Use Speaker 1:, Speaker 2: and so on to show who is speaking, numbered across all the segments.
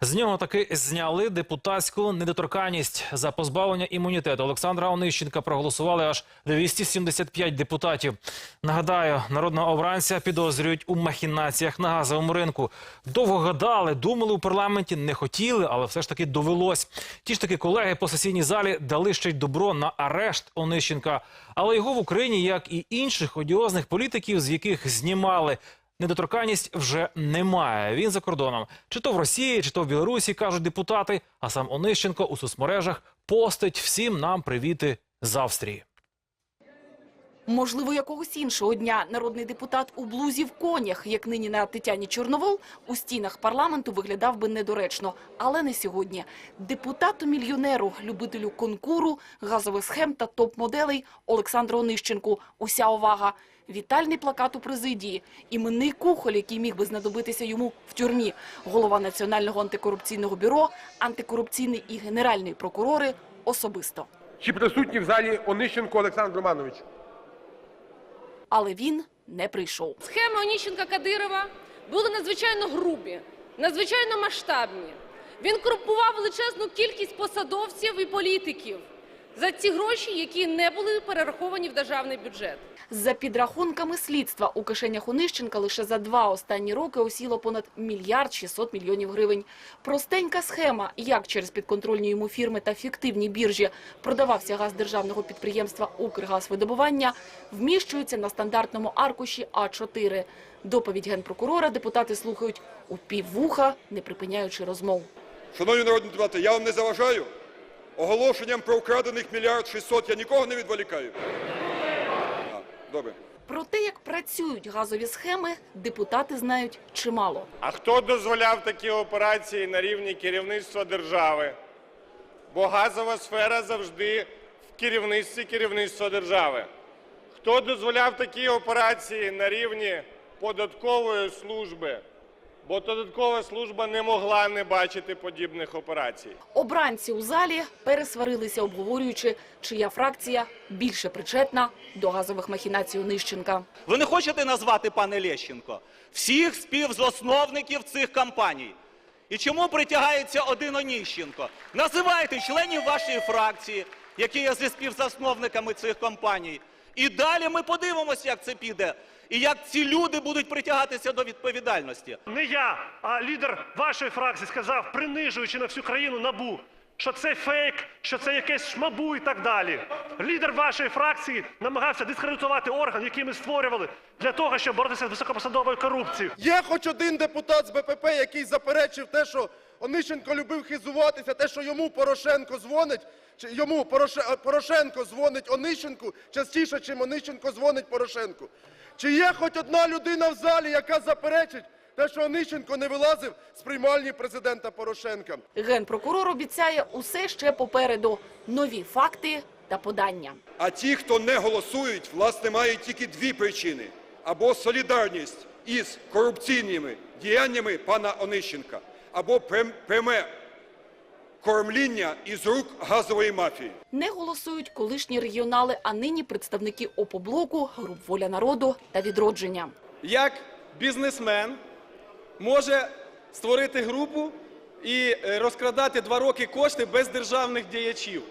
Speaker 1: З нього таки зняли депутатську недоторканність за позбавлення імунітету. Олександра Онищенка проголосували аж 275 депутатів. Нагадаю, народного обранця підозрюють у махінаціях на газовому ринку. Довго гадали, думали у парламенті, не хотіли, але все ж таки довелось. Ті ж таки колеги по сесійній залі дали ще й добро на арешт Онищенка. Але його в Україні, як і інших одіозних політиків, з яких знімали Недоторканність вже немає. Він за кордоном. Чи то в Росії, чи то в Білорусі, кажуть депутати. А сам Онищенко у соцмережах постить всім нам привіти з Австрії.
Speaker 2: Можливо, якогось іншого дня народний депутат у блузі в конях, як нині на Тетяні Чорновол, у стінах парламенту виглядав би недоречно. Але не сьогодні. Депутату-мільйонеру, любителю конкуру, газових схем та топ-моделей Олександру Онищенку. Уся увага. Вітальний плакат у президії. Іменний кухоль, який міг би знадобитися йому в тюрмі. Голова Національного антикорупційного бюро, антикорупційний і генеральний прокурори особисто.
Speaker 3: Чи присутній в залі Онищенко Олександр Романович?
Speaker 2: Але він не прийшов.
Speaker 4: Схеми Оніщенка Кадирова були надзвичайно грубі, надзвичайно масштабні. Він корупував величезну кількість посадовців і політиків за ці гроші, які не були перераховані в державний бюджет.
Speaker 2: За підрахунками слідства, у кишенях Онищенка лише за два останні роки осіло понад мільярд 600 мільйонів гривень. Простенька схема, як через підконтрольні йому фірми та фіктивні біржі продавався газ державного підприємства «Укргазвидобування», вміщується на стандартному аркуші А4. Доповідь генпрокурора депутати слухають у піввуха, не припиняючи розмов.
Speaker 5: Шановні народні депутати, я вам не заважаю. Оголошенням про вкрадених мільярд 600 я нікого не відволікаю. А, добре.
Speaker 2: Про те, як працюють газові схеми, депутати знають чимало.
Speaker 6: А хто дозволяв такі операції на рівні керівництва держави? Бо газова сфера завжди в керівництві керівництва держави. Хто дозволяв такі операції на рівні податкової служби? Бо додаткова служба не могла не бачити подібних операцій.
Speaker 2: Обранці у залі пересварилися, обговорюючи, чия фракція більше причетна до газових махінацій Онищенка.
Speaker 7: Ви не хочете назвати, пане Лещенко, всіх співзасновників цих кампаній? І чому притягається один Оніщенко? Називайте членів вашої фракції, які є зі співзасновниками цих кампаній. І далі ми подивимося, як це піде, і як ці люди будуть притягатися до відповідальності.
Speaker 8: Не я, а лідер вашої фракції сказав, принижуючи на всю країну набу, що це фейк, що це якесь шмабу і так далі. Лідер вашої фракції намагався дискредитувати орган, який ми створювали для того, щоб боротися з високопосадовою корупцією.
Speaker 9: Є хоч один депутат з БПП, який заперечив те, що Онищенко любив хизуватися, те, що йому Порошенко дзвонить, чи йому Пороше- Порошенко дзвонить Онищенку частіше, чим Онищенко дзвонить Порошенку. Чи є хоч одна людина в залі, яка заперечить те, що Онищенко не вилазив з приймальні президента Порошенка?
Speaker 2: Генпрокурор обіцяє усе ще попереду нові факти та подання.
Speaker 5: А ті, хто не голосують, власне, мають тільки дві причини: або солідарність із корупційними діяннями пана Онищенка, або прям- пряме кормління із рук газової мафії.
Speaker 2: Не голосують колишні регіонали, а нині представники опоблоку, груп «Воля народу» та «Відродження».
Speaker 10: як бізнесмен може створити групу і е, розкрадати два роки кошти без державних діячів.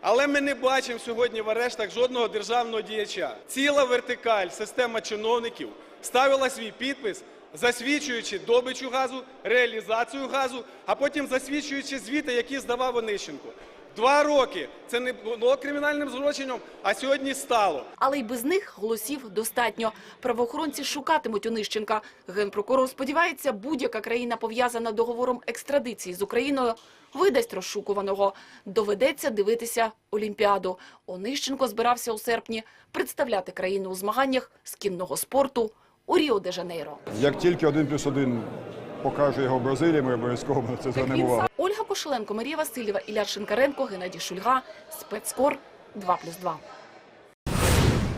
Speaker 10: Але ми не бачимо сьогодні в арештах жодного державного діяча. Ціла вертикаль, система чиновників ставила свій підпис, засвідчуючи добичу газу, реалізацію газу, а потім засвідчуючи звіти, які здавав Онищенко. Два роки це не було кримінальним злочином, а сьогодні стало.
Speaker 2: Але й без них голосів достатньо. Правоохоронці шукатимуть Онищенка. Генпрокурор сподівається, будь-яка країна, пов'язана договором екстрадиції з Україною, видасть розшукуваного. Доведеться дивитися Олімпіаду. Онищенко збирався у серпні представляти країну у змаганнях з кінного спорту у Ріо-де-Жанейро.
Speaker 11: Як тільки один плюс один покаже його в Бразилії, ми обов'язково це звернемо увагу.
Speaker 2: Ольга Кошеленко, Марія Васильєва, Ілля Шинкаренко, Геннадій Шульга. Спецкор 2+,2.